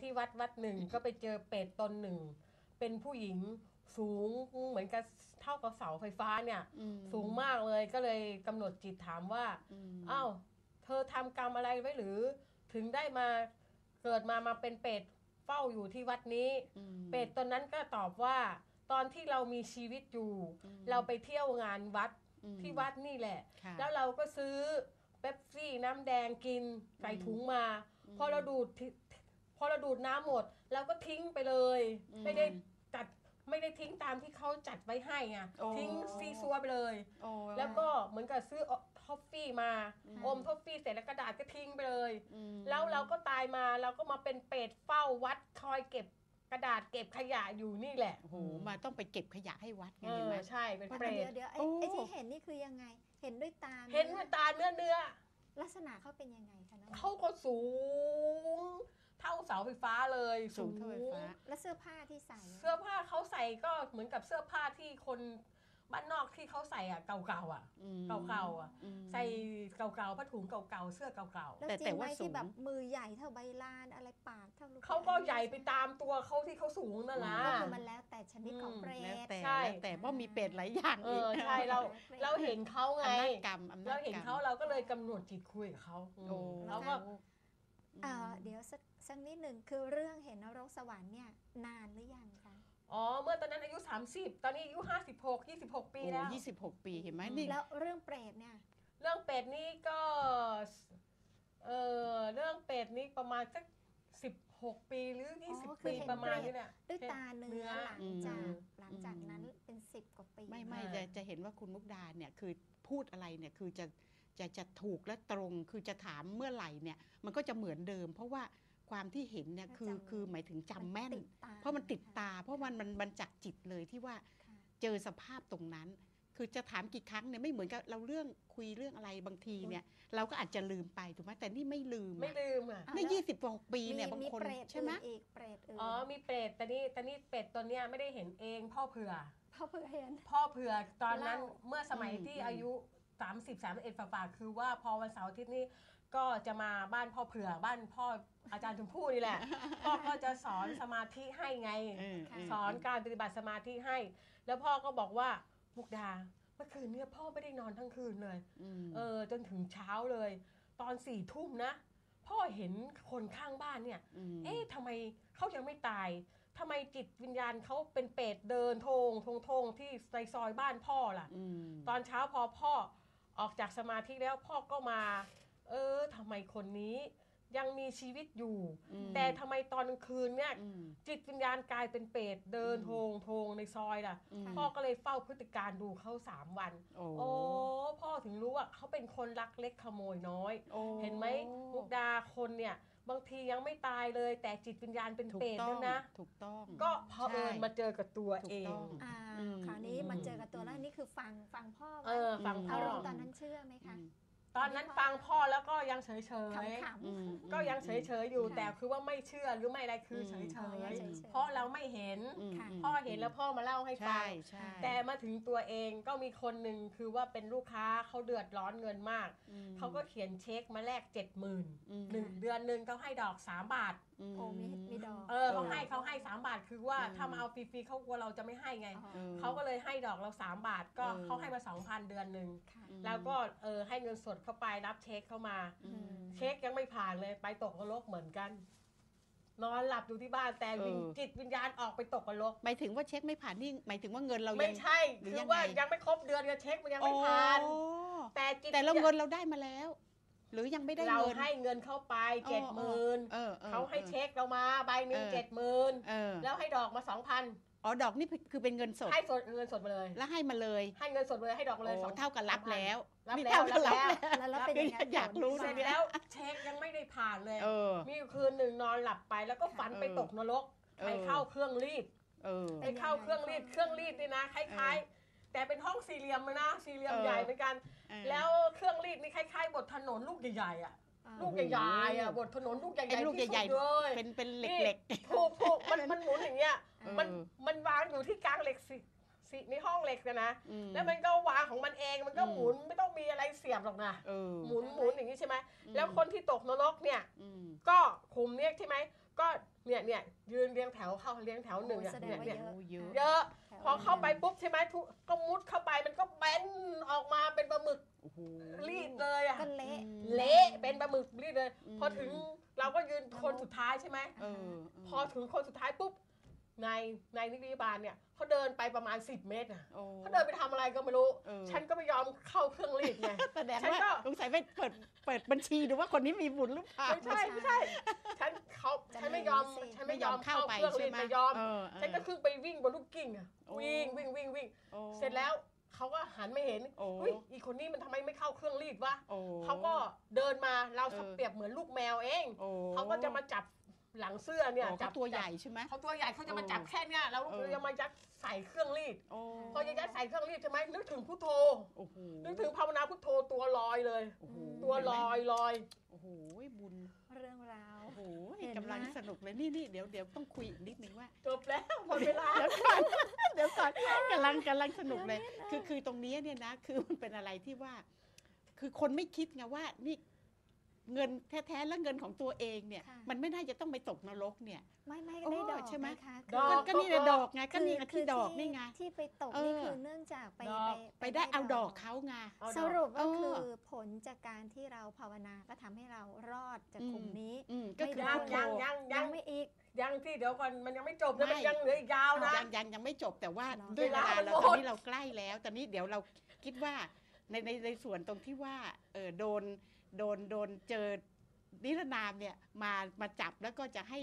ที่วัดวัดหนึ่งก็ไปเจอเป็ดตนหนึ่ง เป็นผู้หญิงสูงเหมือนกับเท่ากับเสาไฟฟ้าเนี่ยอืมสูงมากเลยก็เลยกำหนดจิตถามว่าอืมอ้าวเธอทำกรรมอะไรไว้หรือ ถึงได้มาเกิดมามาเป็นเป็ดเฝ้าอยู่ที่วัดนี้อืมเป็ดตนนั้นก็ตอบว่า ตอนที่เรามีชีวิตอยู่อืมเราไปเที่ยวงานวัดอืมที่วัดนี่แหละค่ะแล้วเราก็ซื้อเป๊ปซี่น้ำแดงกินใส่ถุงมา พอเราดูดทิพ อเราดูดน้ำหมดเราก็ทิ้งไปเลย อืม ไม่ได้จัดไม่ได้ทิ้งตามที่เขาจัดไว้ให้ไงโอ้ ทิ้งซีซัวไปเลย โอ้ แล้วก็เหมือนกับซื้อท็อฟฟี่มาอืม อมท็อฟฟี่เสร็จแล้วกระดาษก็ทิ้งไปเลย อืมแล้วเราก็ตายมาเราก็มาเป็นเป็ดเฝ้าวัดคอยเก็บกระดาษเก็บขยะอยู่นี่แหละโอ้โหมาต้องไปเก็บขยะให้วัดไงเอเห็นอไหม ใช่เป็นเปรเดี๋ยตวเดี๋ยวไอ้โอ้ ไอ้ที่เห็นนี่คือยังไง เห็นด้วยตาเห็นด้วยตาเนื้อเนื้อลักษณะเขาเป็นยังไงคะน้องเขาก็สูง เท่าเสาไฟฟ้าเลยสูงเท่าไฟฟ้า แล้วเสื้อผ้าที่ใส่ เสื้อผ้าเขาใส่ก็เหมือนกับเสื้อผ้าที่คนบ้านนอกที่เขาใส่อะเก่าๆอะอืมเก่าๆอะอืมใส่เก่าๆผ้าถุงเก่าๆเสื้อเก่าแล้วแต่จริแต่งไหมว่าสูงที่แบบมือใหญ่เท่าใบลานอะไรปากเท่าลูกๆเขาก็ใหญ่ไปตามตัวเขาที่เขาสูงนั่นแหละก็คือมันแล้วแต่ชนิดของอืมเปรแล้วตแต่ใช่แล้วแต่ว่ามีเป็ดหลายอย่างเออีกอใช่เราเราเห็นเขาไงอำนาจกรรมอำนาจกรรมเราเห็นเขาเราก็เลยกำหนดจิตคุยกับเขาโอ้เขาก็ เอ่อเดี๋ยวสักสักนิดหนึ่งคือเรื่องเห็นนรกสวรรค์เนี่ยนานหรือยังคะอ๋อ เมื่อตอนนั้นอายุ 30 ตอนนี้อายุ 56 26 ปีโอ้แล้วยี่สิบหกปีเห็นไหมอืมนี่แล้วเรื่องเปรตเนี่ยเรื่องเป็ดนี่ก็เออเรื่องเป็ดนี่ประมาณสัก16ปีหรืออ๋อ20คือปีเห็นประมาณเปรตนี้เนี่ยด้วยตาเนื้อหลังจากอืมหลังจากนั้นเป็นสิบกว่าปี ไม่ไม่อ่าจะจะเห็นว่าคุณมุกดาเนี่ยคือพูดอะไรเนี่ยคือจะ จะจะถูกและตรงคือจะถามเมื่อไหร่เนี่ยมันก็จะเหมือนเดิม เพราะว่าความที่เห็นเนี่ยคือคือหมายถึงจำแม่นติดตาเพราะมันติดตา เพราะมันมันมันจากจิตเลยที่ว่าค่ะเจอสภาพตรงนั้น คือจะถามกี่ครั้งเนี่ยไม่เหมือนกับเราเรื่องคุยเรื่องอะไรบางทีเนี่ยเราก็อาจจะลืมไปถูกไหมแต่นี่ไม่ลืมไม่อะลืมอะนี่ยี่สิบหกปีเนี่ยมีบางมีคนเปรตใช่ไหมอื่นอีกเปรตอื่นอ๋อมีเป็ดแต่นี่แต่นี่เป็ดตัวเนี้ยไม่ได้เห็นเองพ่อเผื่อพ่อเพื่อเห็นพ่อเผื่อตอนนั้นเล่าเมื่อสมัยอืมที่อืมอายุ 30 31ฝ่าๆคือว่าพอวันเสาร์อาทิตย์นี้ก็จะมาบ้านพ่อเผื่อบ้านพ่ออาจารย์ชมพู่นี่แหละ พ่อก็จะสอนสมาธิให้ไงเออค่ะเสอนการปฏิบัติสมาธิให้ แล้วพ่อก็บอกว่ามุกดาเมื่อคืนเนี่ยพ่อไม่ได้นอนทั้งคืนเลยมเออจนถึงเช้าเลย ตอนสี่ทุ่มนะ พ่อเห็นคนข้างบ้านเนี่ยมเอ๊ะทำไมเขายังไม่ตายทำไมจิตวิญญาณเขาเป็นเป็ดเดินโทงทงทงที่ในซอยบ้านพ่อล่ะอืมตอนเช้าพอพ่อ ออกจากสมาธิแล้วพ่อก็มา เออทำไมคนนี้ยังมีชีวิตอยู่อืมแต่ทำไมตอนกลางคืนเนี่ยอืมจิตวิญญาณกลายเป็นเป็ดเดินอืมโทงโทงในซอยล่ะมพ่อก็เลยเฝ้าพฤติการดูเขาสามวันโอ้โอ้พ่อถึงรู้ว่าเขาเป็นคนรักเล็กขโมยน้อยโอ้เห็นไหมมุกดาคนเนี่ย บางทียังไม่ตายเลย แต่จิตวิญญาณเป็นถูกเป็ดต้อแล้วงนะ ถูกต้อง ก็พอเผอิญใช่มาเจอกับตัวถูกเอง ต้อง อ่าอืมคราวนี้อืมมันเจอกับตัวแล้วนี่คือฟังฟังพ่อไว้เออฟังพ่อาอรมณ์ตอนนั้นเชื่อไหมคะ อืม ตอนนั้นฟังพ่อแล้วก็ยังเฉยเฉยขำอืมก็ยังเฉยเฉยๆอยู่ค่ะแต่คือว่าไม่เชื่อหรือไม่อะไรคือเฉยเฉอ๋อยังยเฉยๆ เพราะเราไม่เห็น อืมค่ะมพ่อเห็นแล้วพ่อมาเล่าให้ฟัใช่ง ใช่ แต่มาถึงตัวเองก็มีคนหนึ่งคือว่าเป็นลูกค้าเขาเดือดร้อนเงินมากอืมเขาก็เขียนเช็คมาแลกเจ็ดหมื่นอืม หนึ่งเดือนหนึ่งเขาให้ดอกสามบาทมโอ้มีมีดอก เออเขาให้เขาให้สามบาทคือว่าอืมถ้ามาเอาฟรีๆเขากลัวเราจะไม่ให้ไงอ๋อออเขาก็เลยให้ดอกเราสามบาทก็เออเขาให้มาสองพันเดือนหนึ่งค่ะอืมแล้วก็เออให้เงินสดเข้าไปรับเช็คเข้ามา อืม เช็คยังไม่ผ่านเลยไปตกนรกเหมือนกัน นอนหลับอยู่ที่บ้านแต่วิญเออ จิตวิญญาณออกไปตกนรกหมายถึงว่าเช็คไม่ผ่านนี่หมายถึงว่าเงินเรายัไม่ง ใช่หรือคือยังว่าไงยังไม่ครบเดือนเนี่ยเช็คมันยังไม่ผ่านโอ้แต่จิตแต่เราเงินเราได้มาแล้ว หรือยังไม่ได้เราเงินให้เงินเข้าไปเจ็ดหมื่น เออออ เขา ให้เช็คเรามาใบหนึ่งเออ เจ็ดหมื่นเออแล้วให้ดอกมาสองพันอ๋อดอกนี่คือเป็นเงินสดให้สดเงินสดมาเลย แล้วให้มาเลยให้เงินสดมาเลยให้ดอกมาเลยโอ้สอง เท่ากับรับแล้วรับนี่แล้วเท่ากับรับรับแล้วแล้วแล้วแล้วเป็นยังไงอยากรู้ผเสร็จที่แล้วเช็คยังไม่ได้ผ่านเลย เออ มีอยู่คืนหนึ่งนอนหลับไปแล้วก็ฝันไปเออตกนรกเออ ไปเข้าเครื่องรีด เออ ไปเข้าเครื่องรีดเครื่องรีดนี่นะคล้ายๆ แต่เป็นห้องสี่เหลี่ยมเลยนะสี่เหลี่ยมเออ ใหญ่เหมือนกัน เออ แล้วเครื่องรีดนี่คล้ายๆ บทถนนลูกใหญ่ๆอะอ่า ลูกใหญ่ๆอะบทถนนลูกใหญ่ไอ้ลูกๆที่ใหญ่สุดเลยๆเป็นเป็นเหนี่ล็กถูกถูกมันมันหมุนอย่างเงี้ยเออมันมันวางอยู่ที่กลางเหล็กสิสิในห้องเหล็กนะนะอืมแล้วมันก็วางของมันเองมันก็อืมหมุนไม่ต้องมีอะไรเสียบหรอกนะๆเออหมุนหมุนอย่างนี้ใช่ไหมอืมแล้วคนที่ตกนรกเนี่ยอืมก็ขุมเนี่ยใช่ไหมก็เนี่ยเนี่ยยืนเรียงแถวเข้าเรียงแถวหนึ่งโอ้เนี่ยแสดงเนี่ยว่าเนี่ยเยอะเยอะเยอะแถวพอเข้าไปปุ๊บใช่ไหมทุกก็มุดเข้าไปมันก็แบนออกมาเป็นปลาหมึกโอ้โห รีดเลยอะก็เละเละเป็นปลาหมึกรีดเลยมพอถึงเราก็ยืนคนสุดท้ายใช่ไหมเออพอถึงคนสุดท้ายปุ๊บในในนิติบาลเนี่ยเขาเดินไปประมาณ 10 เมตรอะโอ้เขาเดินไปทำอะไรก็ไม่รู้เออฉันก็ไม่ยอมเข้าเครื่องรีดไงแสดงฉันว่าก็สงสัยไปเปิดเปิดบัญชีดูว่าคนนี้มีบุญหรือเปล่าไม่ใช่ไม่ใช่ฉันเขาจะฉันไม่ยอมไม่สิฉันไม่ยอมเข้าเครื่องรีดใช่ไหมไม่ยอมเออเออฉันก็ขึ้นไปวิ่งบนลูกกิ่งอะโอ้วิ่งวิ่งวิ่งวิ่งโอ้เสร็จแล้ว เขาก็หันไม่เห็นโอ้อุ้ยอีคนนี้มันทำไมไม่เข้าเครื่องรีดวะโอ้เขาก็เดินมาเราเออ เปรียบเหมือนลูกแมวเองโอ้เขาก็จะมาจับหลังเสื้อเนี่ยโอ้จัเขาตัวใหญ่ใช่ไหม เขาตัวใหญ่เขาจะมาเออจับแค่เนี้ยแล้วเออ จะมายัดใส่เครื่องรีดโอ้พอจะยัดใส่เครื่องรีดใช่ไหมนึกถึงพุทโธ โอ้โหนึกถึงภาวนาพุทโธตัวลอยเลย โอ้โหตัวลอยลอย โอ้โหบุญ เรื่องราว โอ้โหเห็นไหมกำลังสนุกเลยนี่นี่เดี๋ยวเดี๋ยวต้องคุยอีกนิดนึงว่าจบแล้วหมดเวลาเดี๋ยวก่อนเดี๋ยวก่อนกำลังกำลังสนุกเลย คือคือตรงนี้เนี่ยนะ คือมันเป็นอะไรที่ว่า คือคนไม่คิดไงว่านี่ เงินแท้ๆแล้วเงินของตัวเองเนี่ย ค่ะ มันไม่น่าจะต้องไปตกนรกเนี่ย ไม่ไม่โอ้ได้ดอกใช่ไหม นะคะดอกก็นี่แหละดอกไงก็นี่ไงคือที่ดอกนี่ไง ที่ไปตกเออ นี่คือเนื่องจากไปดอก ไปได้เอาดอกเขาไง เอาดอก สรุปว่าเออ คือผลจากการที่เราภาวนาก็ทำให้เรารอดจากอืมกลุ่มนี้ อืมก็คือไม่ได้พุทโธยังยังยัยังงไม่อีก ยังที่เดี๋ยวก่อนมันยังไม่จบนะไม่ มันยังเหลืออีกยาวนะ ยังยังยังไม่จบแต่ว่าหรอ ด้วยเวลาเวลามันเราหมดตอนนี้เราใกล้แล้ว ตอนนี้เดี๋ยวเราคิดว่าในในในส่วนตรงที่ว่าเออโดน โดนโดนเจอนิรนามเนี่ยมามาจับแล้วก็จะให้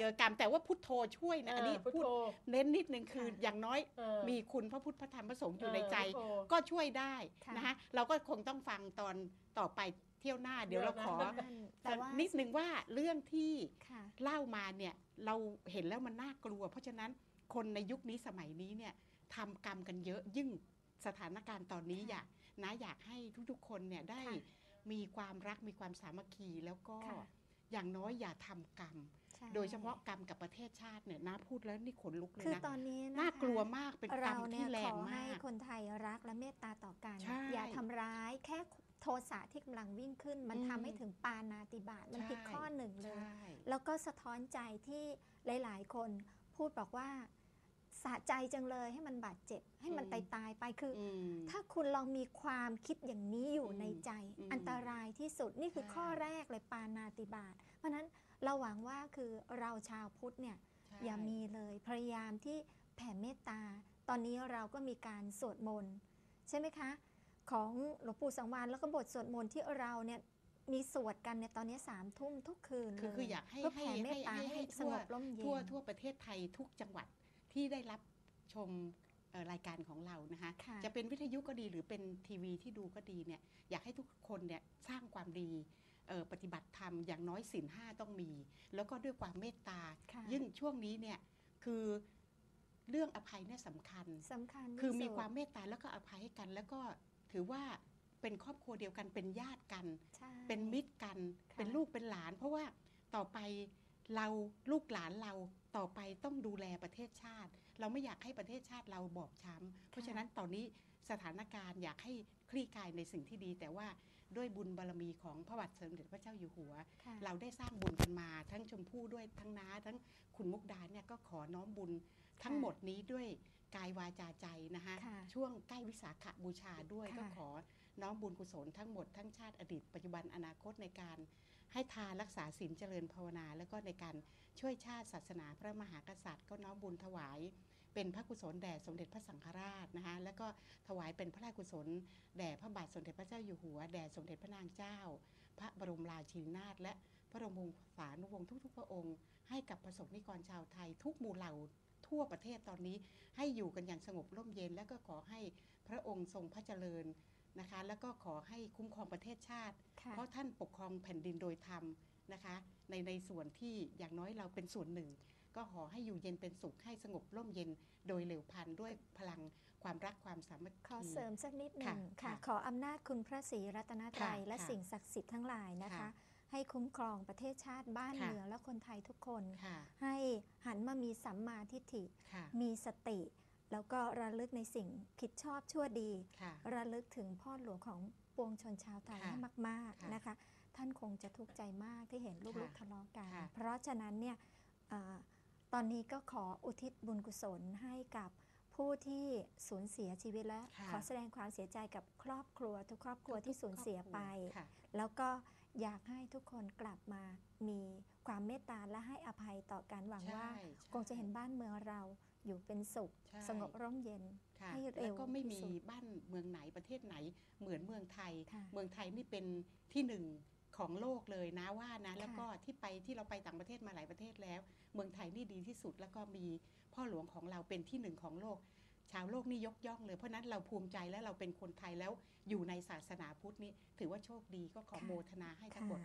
เจอกรรมแต่ว่าพุทโธช่วยนะอันนี้เพุทพูดโธเน้นนิดนึงคือค่ะอย่างน้อยเออมีคุณพระพุทธพระธรรมพระสงฆ์อยู่ในใจเพุทโธก็ช่วยได้ค่ะนะคะเราก็คงต้องฟังตอนต่อไปเที่ยวหน้าเดี๋ยวเราขอนั่นแต่ว่านิดนึงว่าเรื่องที่ค่ะเล่ามาเนี่ยเราเห็นแล้วมันน่ากลัว เพราะฉะนั้นคนในยุคนี้สมัยนี้เนี่ยทำกรรมกันเยอะยิ่งสถานการณ์ตอนนี้ค่ะอยากนะอยากให้ทุกๆคนเนี่ยได้ค่ะ มีความรักมีความสามัคคีแล้วก็ค่ะอย่างน้อยอย่าทำกรรมใช่โดยเฉพาะกรรมกับประเทศชาติเนี่ยนะพูดแล้วนี่ขนลุกเลยคือนะตอนนี้นะคะน่ากลัวมากเป็นกรรเรามเนี่ที่ยแรของให้มากคนไทยรักและเมตตาต่อกันใช่อย่าทำร้ายแค่โทสะที่กำลังวิ่งขึ้น มันอืมทำให้ถึงปานาติบาตมันผิดใช่ข้อหนึ่งเลยใช่แล้วก็สะท้อนใจที่หลาย ๆ คนพูดบอกว่า สะใจจังเลยให้มันบาดเจ็บ ให้มันตายตายๆไปคืออืมถ้าคุณลองมีความคิดอย่างนี้อยู่อืมในใจอืมอันตรายที่สุดนี่คือใช่ข้อแรกเลยปานาติบาตเพราะฉะนั้นเราหวังว่าคือเราชาวพุทธเนี่ยใช่อย่ามีเลยพยายามที่แผ่เมตตา ตอนนี้เราก็มีการสวดมนต์ใช่ไหมคะ ของหลวงปู่สังวานแล้วก็บทสวดมนต์ที่เราเนี่ยมีสวดกันเนี่ยตอนนี้สามทุ่มทุกคืนคือเลคืออยากให้เพื่อให้แผ่เมตตาให้ให้ให้สทั่งวบร่มเย็นทั่วทั่วประเทศไทยทุกจังหวัด ที่ได้รับชมเอ่อรายการของเรานะคะค่ะจะเป็นวิทยุก็ดีหรือเป็นทีวีที่ดูก็ดีเนี่ยอยากให้ทุกคนเนี่ยสร้างความดีเอ่อปฏิบัติธรรมอย่างน้อยศีลห้าต้องมี แล้วก็ด้วยความเมตตาค่ะยิ่งช่วงนี้เนี่ยคือเรื่องอภัยเนี่ยสำคัญสำคัญที่คือมีสุดความเมตตาแล้วก็อภัยให้กัน แล้วก็ถือว่าเป็นครอบครัวเดียวกันเป็นญาติกันใช่เป็นมิตรกันค่ะเป็นลูกเป็นหลาน เพราะว่าต่อไป เราลูกหลานเราต่อไปต้องดูแลประเทศชาติ เราไม่อยากให้ประเทศชาติเราบอบช้ำเพราะฉะนั้นตอนนี้สถานการณ์อยากให้คลี่คลายในสิ่งที่ดี แต่ว่าด้วยบุญบารมีของพระบาทสมเด็จพระเจ้าอยู่หัวค่ะเราได้สร้างบุญกันมา ทั้งชมพู่ด้วยทั้งน้าทั้งคุณมุกดาเนี่ยก็ขอน้อมบุญทั้งหมดนี้ด้วย กายวาจาใจนะคะค่ะช่วงใกล้วิสาขบูชาด้วยค่ะก็ขอน้อมบุญกุศลทั้งหมดทั้งชาติอดีตปัจจุบันอนาคตในการให้ทานรักษาศีลเจริญภาวนา แล้วก็ในการช่วยชาติศาสนาพระมหากษัตริย์ ก็น้อมบุญถวาย เป็นพระกุศลแด่สมเด็จพระสังฆราชนะคะแล้วก็ถวายเป็นพระราชกุศลแด่พระบาทสมเด็จพระเจ้าอยู่หัวแด่สมเด็จพระนางเจ้า พระบรมราชินีนาถและพระบรมวงศานุวงศ์ทุกๆ พระองค์ ให้กับประสบนิกรชาวไทย ทุกหมู่เหล่าทั่วประเทศตอนนี้ให้อยู่กันอย่างสงบร่มเย็น และก็ขอให้พระองค์ทรงพระเจริญนะคะ แล้วก็ขอให้คุ้มครองประเทศชาติค่ะเพราะท่านปกครองแผ่นดินโดยธรรมนะคะในในส่วนที่อย่างน้อยเราเป็นส่วนหนึ่ง ก็ขอให้อยู่เย็นเป็นสุขให้สงบร่มเย็นโดยเร็วพลันด้วยพลังความรักความสามัคขอคีเสริมสักนิดหนึ่งค่ะค่ะค่ะ ขออำนาจคุณพระศรีรัตนตรัยค่ะและค่ะสิ่งศักดิ์สิทธิ์ทั้งหลายนะคะค่ะ ให้คุ้มครองประเทศชาติบ้านค่ะเมืองและคนไทยทุกคนค่ะให้หันมามีสัมมาทิฏฐิค่ะมีสติ แล้วก็ระลึกในสิ่งผิดชอบชั่วดีค่ะระลึกถึงพ่อหลวงของปวงชนชาวไทยค่ะให้มากค่ะๆนะคะ ท่านคงจะทุกข์ใจมากที่เห็นลูกค่ะๆทะเลาะกันค่ะเพราะฉะนั้นเนี่ยเอ่อตอนนี้ก็ขออุทิศบุญกุศลให้กับผู้ที่สูญเสียชีวิตและค่ะขอแสดงความเสียใจกับครอบครัว ทุกครอบครัวที่สูญเสียไปค่ะแล้วก็ อยากให้ทุกคนกลับมามีความเมตตาและให้อภัยต่อกันหวังว่าใช่คงจะเห็นบ้านเมืองเราอยู่เป็นสุขใช่สงบร่มเย็นค่ะให้เร็แล้ววก็ไม่ที่มีสุดบ้านเมืองไหนประเทศไหนเหมือนเมืองไทยค่ะเมืองไทยนี่เป็นที่หนึ่งของโลกเลยนะว่านะค่ะแล้วก็ที่ไปที่เราไปต่างประเทศมาหลายประเทศแล้ว เมืองไทยนี่ดีที่สุดแล้วก็มีพ่อหลวงของเราเป็นที่หนึ่งของโลก ชาวโลกนี่ยกย่องเลย เพราะฉะนั้นเราภูมิใจและเราเป็นคนไทยแล้วอยู่ในศาสนาพุทธนี่ถือว่าโชคดีก็ขอค่ะโมทนาให้ทั้งค่ะหมด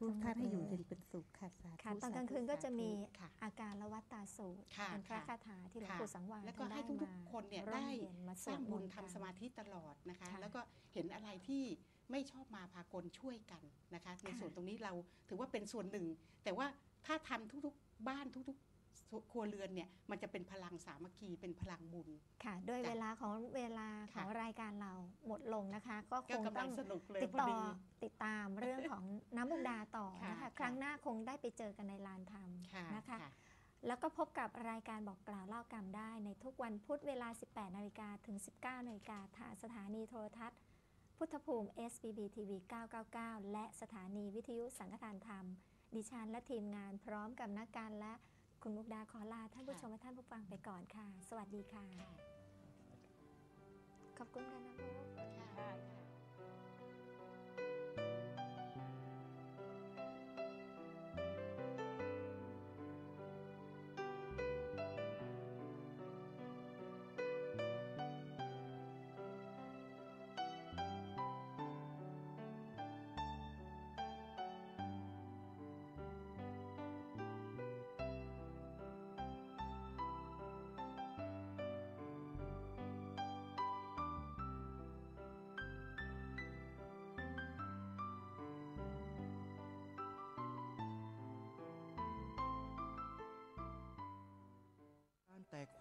ทุกท่านให้อยู่เลเย็นเป็นสุขค่ะสาธุค่ะตอนสกลางคืนก็จะมีค่ะอาการละวัตตาสูตรค่ะเป็นพระค่ะคาถาที่หลวงค่ะปู่สังวาสแล้วก็ท่านให้ได้ทุกมาๆคนเนี่ยร่มได้เย็นมาสร้างวดบุญนต์ทำกันสมาธิตลอดนะคะค่ะแล้วก็เห็นอะไรที่ไม่ชอบมาพากลช่วยกันนะคะ ในค่ะส่วนตรงนี้เราถือว่าเป็นส่วนหนึ่ง แต่ว่าถ้าทำทุกๆ บ้านทุกๆ ครัวเรือนเนี่ยมันจะเป็นพลังสามัคคีเป็นพลังบุญ ค่ะ ด้วยจ้ะเวลาของเวลาขค่ะองรายการเราหมดลงนะคะ ก็คก็งกำต้ลัองงสนุกเลยติดพอต่อดีติดตามเรื่องของน้ำมุกดาต่อค่ะนะคะค่ะครั้งหน้าคงได้ไปเจอกันในลานธรรมค่ะนะคะค่ะแล้วก็พบกับรายการบอกกล่าวเล่ากรรมได้ ในทุกวันพุธเวลา 18 นาฬิกาถึง 19 นาฬิกาทางสถานีโทรทัศน์ พุทธภูมิ SBB TV 999 และสถานีวิทยุสังฆทานธรรม ดิฉันและทีมงานพร้อมกับนักการและ คุณมุกดาขอลาท่านผู้ชมและท่านผู้ฟังไปก่อนค่ะ สวัสดีค่ะ ขอบคุณกันนะมุกค่ะ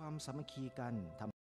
ความสามัคคีกันทำ